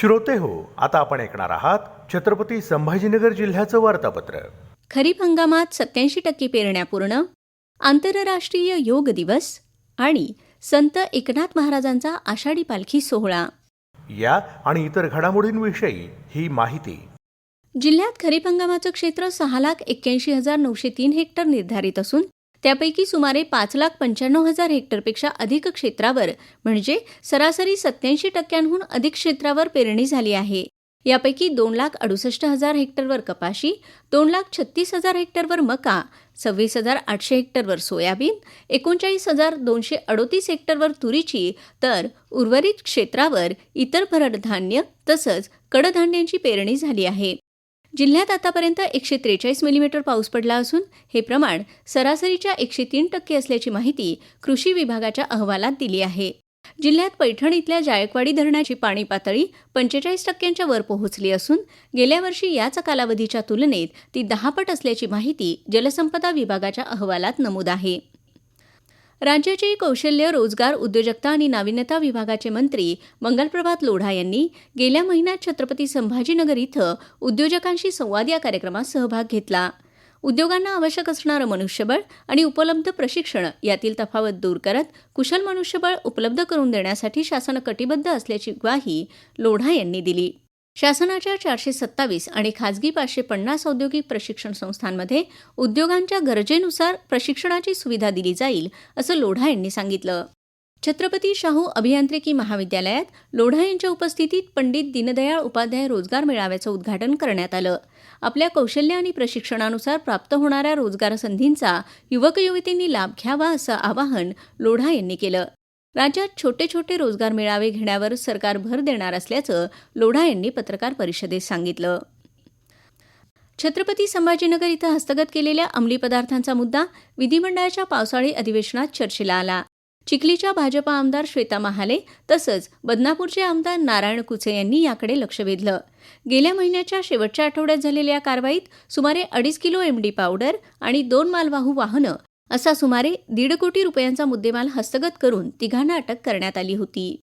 श्रोते हो आता आपण ऐकणार आहात छत्रपती संभाजीनगर जिल्ह्याचं वार्तापत्र. खरीप हंगामात सत्याऐंशी टक्के पेरण्या पूर्ण आंतरराष्ट्रीय योग दिवस आणि संत एकनाथ महाराजांचा आषाढी पालखी सोहळा. या आणि इतर घडामोडींविषयी ही माहिती. जिल्ह्यात खरीप हंगामाचं क्षेत्र सहा लाख एक्क्याऐंशी हजार नऊशे तीन हेक्टर निर्धारित असून त्यापैकी सुमारे पाच लाख पंच्याण्णव हजार हेक्टरपेक्षा अधिक क्षेत्रावर म्हणजे सरासरी सत्याऐंशी टक्क्यांहून अधिक क्षेत्रावर पेरणी झाली आहे. यापैकी दोन लाख अडुसष्ट हजार हेक्टरवर कपाशी दोन लाख छत्तीस हजार हेक्टरवर मका सव्वीस हजार आठशे हेक्टरवर सोयाबीन एकोणचाळीस हजार दोनशे अडोतीस हेक्टरवर तुरीची तर उर्वरित क्षेत्रावर इतर भरडधान्य तसंच कडधान्यांची पेरणी झाली आहे. जिल्ह्यात आतापर्यंत एकशे त्रेचाळीस मिलीमीटर पाऊस पडला असून हे प्रमाण सरासरीच्या एकशे तीन टक्के असल्याची माहिती कृषी विभागाच्या अहवालात दिली आहे. जिल्ह्यात पैठण इथल्या जायकवाडी धरणाची पाणी पातळी पंचेचाळीस टक्क्यांच्या वर पोहोचली असून गेल्या वर्षी याच कालावधीच्या तुलनेत ती दहापट असल्याची माहिती जलसंपदा विभागाच्या अहवालात नमूद आहे. राज्याचे कौशल्य रोजगार उद्योजकता आणि नाविन्यता विभागाचे मंत्री मंगलप्रभात लोढा यांनी गेल्या महिन्यात छत्रपती संभाजीनगर इथं उद्योजकांशी संवाद या कार्यक्रमात सहभाग घेतला. उद्योगांना आवश्यक असणारं मनुष्यबळ आणि उपलब्ध प्रशिक्षण यातील तफावत दूर करत कुशल मनुष्यबळ उपलब्ध करून देण्यासाठी शासन कटिबद्ध असल्याची ग्वाही लोढा यांनी दिली. शासनाच्या चारशे सत्तावीस आणि खाजगी पाचशे पन्नास औद्योगिक प्रशिक्षण संस्थांमध्ये उद्योगांच्या गरजेनुसार प्रशिक्षणाची सुविधा दिली जाईल असं लोढा यांनी सांगितलं. छत्रपती शाहू अभियांत्रिकी महाविद्यालयात लोढा यांच्या उपस्थितीत पंडित दीनदयाळ उपाध्याय रोजगार मेळाव्याचं उद्घाटन करण्यात आलं. आपल्या कौशल्य आणि प्रशिक्षणानुसार प्राप्त होणाऱ्या रोजगार संधींचा युवक युवतींनी लाभ घ्यावा असं आवाहन लोढा यांनी केलं. राज्यात छोटे छोटे रोजगार मेळावे घेण्यावर सरकार भर देणार असल्याचं लोढा यांनी पत्रकार परिषदेत सांगितलं. छत्रपती संभाजीनगर इथं हस्तगत केलेल्या अंमली पदार्थांचा मुद्दा विधिमंडळाच्या पावसाळी अधिवेशनात चर्चेला आला. चिखलीच्या भाजपा आमदार श्वेता महाले तसंच बदनापूरचे आमदार नारायण कुचे यांनी याकडे लक्ष वेधलं. गेल्या महिन्याच्या शेवटच्या आठवड्यात झालेल्या कारवाईत सुमारे अडीच किलो एमडी पावडर आणि दोन मालवाहू वाहनं असा सुमारे दीड कोटी रुपयांचा मुद्देमाल हस्तगत करून तिघांना अटक करण्यात आली होती.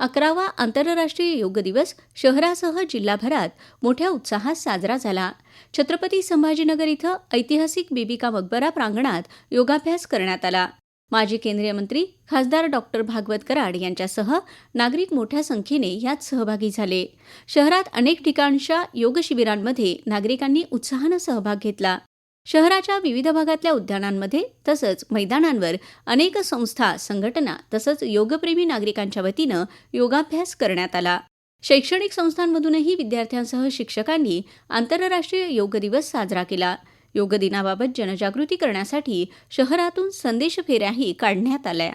अकरावा आंतरराष्ट्रीय योग दिवस शहरासह जिल्हाभरात मोठ्या उत्साहात साजरा झाला. छत्रपती संभाजीनगर इथं ऐतिहासिक बिबिका मकबरा प्रांगणात योगाभ्यास करण्यात आला. माजी केंद्रीय मंत्री खासदार डॉक्टर भागवत कराड यांच्यासह नागरिक मोठ्या संख्येने यात सहभागी झाले. शहरात अनेक ठिकाणच्या योग शिबिरांमध्ये नागरिकांनी उत्साहानं सहभाग घेतला. शहराच्या विविध भागातल्या उद्यानांमध्ये तसंच मैदानांवर अनेक संस्था संघटना तसंच योगप्रेमी नागरिकांच्या वतीनं योगाभ्यास करण्यात आला. शैक्षणिक संस्थांमधूनही विद्यार्थ्यांसह शिक्षकांनी आंतरराष्ट्रीय योग दिवस साजरा केला. योग दिनाबाबत जनजागृती करण्यासाठी शहरातून संदेश फेऱ्याही काढण्यात आल्या.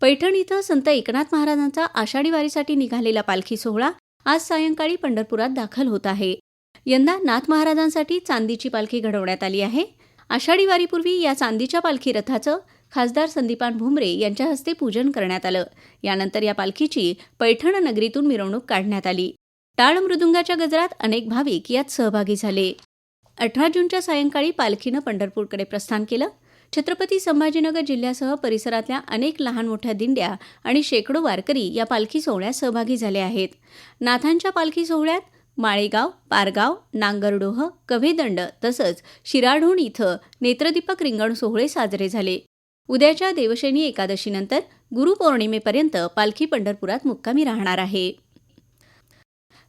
पैठण इथं संत एकनाथ महाराजांचा आषाढी वारीसाठी निघालेला पालखी सोहळा आज सायंकाळी पंढरपुरात दाखल होत आहे. यंदा नाथ महाराजांसाठी चांदीची पालखी घडवण्यात आली आहे. आषाढी वारीपूर्वी या चांदीच्या पालखी रथाचं खासदार संदीपान भुमरे यांच्या हस्ते पूजन करण्यात आलं. यानंतर या पालखीची पैठण नगरीतून मिरवणूक काढण्यात आली. टाळ मृदुंगाच्या गजरात अनेक भाविक यात सहभागी झाले. अठरा जूनच्या सायंकाळी पालखीनं पंढरपूरकडे प्रस्थान केलं. छत्रपती संभाजीनगर जिल्ह्यासह परिसरातल्या अनेक लहान मोठ्या दिंड्या आणि शेकडो वारकरी या पालखी सोहळ्यात सहभागी झाले आहेत. नाथांच्या पालखी सोहळ्यात माळेगाव पारगाव नांगरडोह कव्हेदंड तसंच शिराढोण इथं नेत्रदीपक रिंगण सोहळे साजरे झाले. उद्याच्या देवशैनी एकादशीनंतर गुरुपौर्णिमेपर्यंत पालखी पंढरपुरात मुक्कामी राहणार आहे.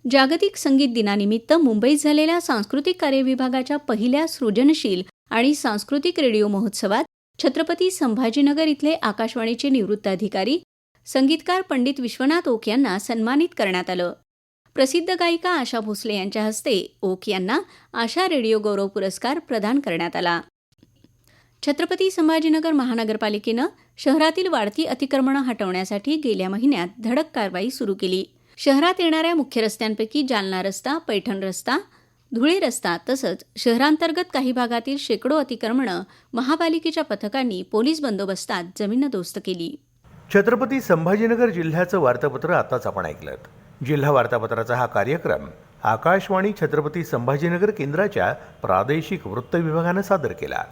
जागतिक संगीत दिनानिमित्त मुंबईत झालेल्या सांस्कृतिक कार्य विभागाच्या पहिल्या सृजनशील आणि सांस्कृतिक रेडिओ महोत्सवात छत्रपती संभाजीनगर इथले आकाशवाणीचे निवृत्त अधिकारी संगीतकार पंडित विश्वनाथ ओक यांना सन्मानित करण्यात आलं. प्रसिद्ध गायिका आशा भोसले यांच्या हस्ते ओक यांना आशा रेडिओ गौरव पुरस्कार प्रदान करण्यात आला. छत्रपती संभाजीनगर महानगरपालिकेनं शहरातील वाढती अतिक्रमणं हटवण्यासाठी गेल्या महिन्यात धडक कारवाई सुरू केली. शहरात येणाऱ्या मुख्य रस्त्यांपैकी जालना रस्ता पैठण रस्ता धुळे रस्ता तसंच शहरांतर्गत काही भागातील शेकडो अतिक्रमणं महापालिकेच्या पथकांनी पोलीस बंदोबस्तात जमीनदोस्त केली. छत्रपती संभाजीनगर जिल्ह्याचं वार्तापत्र आताच आपण ऐकलं जिल्हा वार्तापत्राचा हा कार्यक्रम आकाशवाणी छत्रपती संभाजीनगर केंद्राच्या प्रादेशिक वृत्त विभागानं सादर केला.